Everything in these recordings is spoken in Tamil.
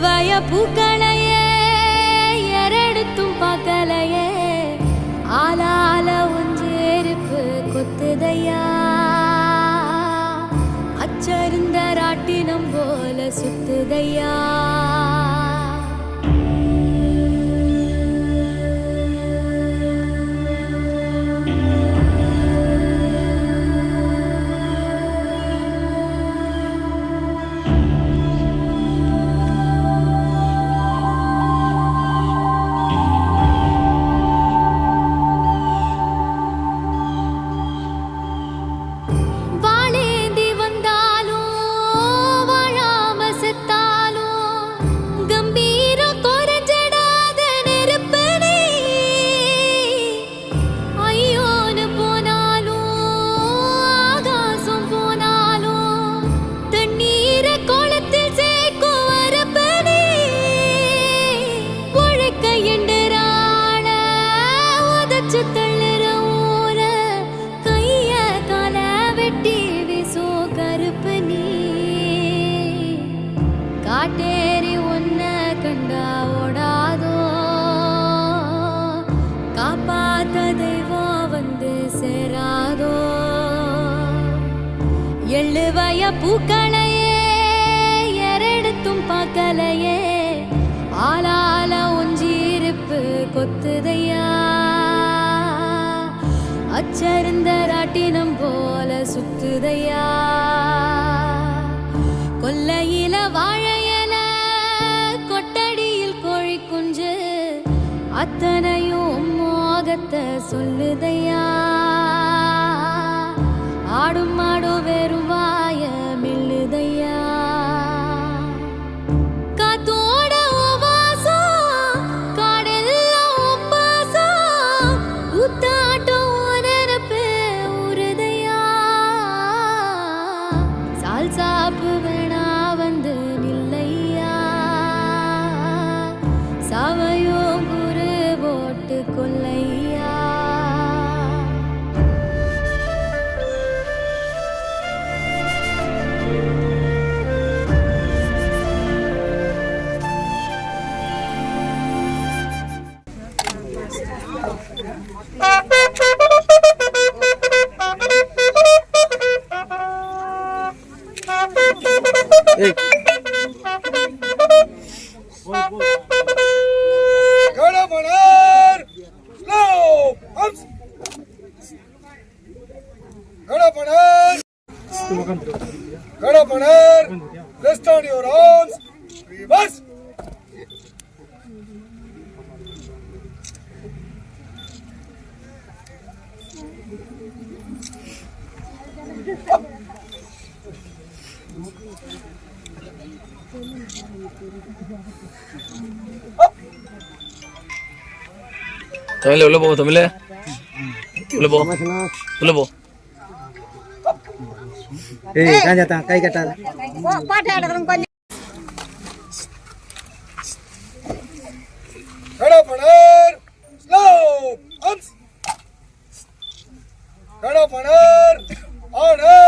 எள்ளுவாய பூக்களையே எரடுத்தும் பார்க்கலையே ஆளால ஒன்றேருப்பு கொத்துதையா. அச்சருந்த ராட்டினம் போல சுத்துதையா. எள்ளுவய பூக்களையே எரெடுத்தும் பார்க்கலையே ஆளால ஒஞ்சிருப்பு கொத்துதையா. அச்சருந்த ராட்டினம் போல சுத்துதையா. கொல்லையில வாழையல கொட்டடியில் கோழி குஞ்சு அத்தனையும் மோகத்தை சொல்லுதையா. ஆடும் மாடும் வெறும் சாவையோ குரு போட்டு கொள்ளை தமிழ் உள்ள போ தமிழ். உள்ள போ உள்ள போ. ஏய் காஞ்சாத்தான் கை கட்டாத. கடப்பனர் ஸ்லோ அம்ஸ் கடப்பனர் ஆனர்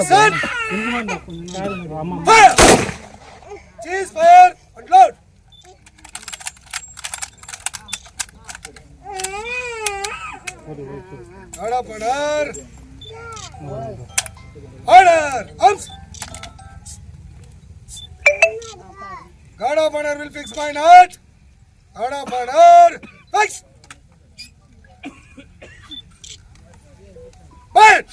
Listen! Fire! Cheese, fire, Unload! load! Order, order! Order! Arms! God of honor will fix my nut! God of honor! Fix! Fire!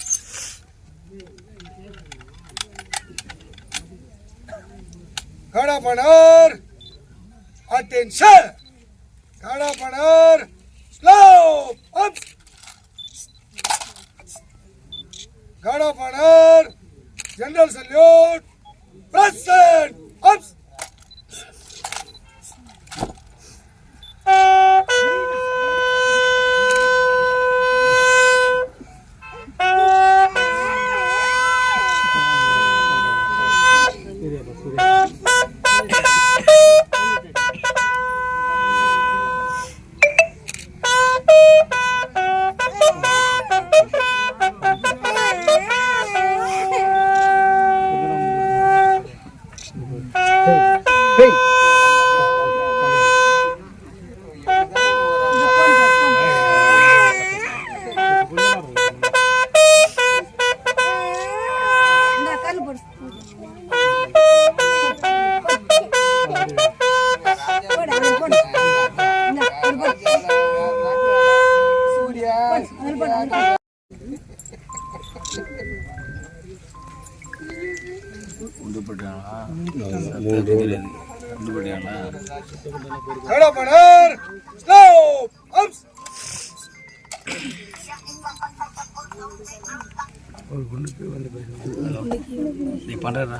Garapanar. Atenção. Garapnar. Slow. Up. Garapnar. General salute. Present. Up. Of honor. Slow. Arms. நீ பண்றா அண்ணா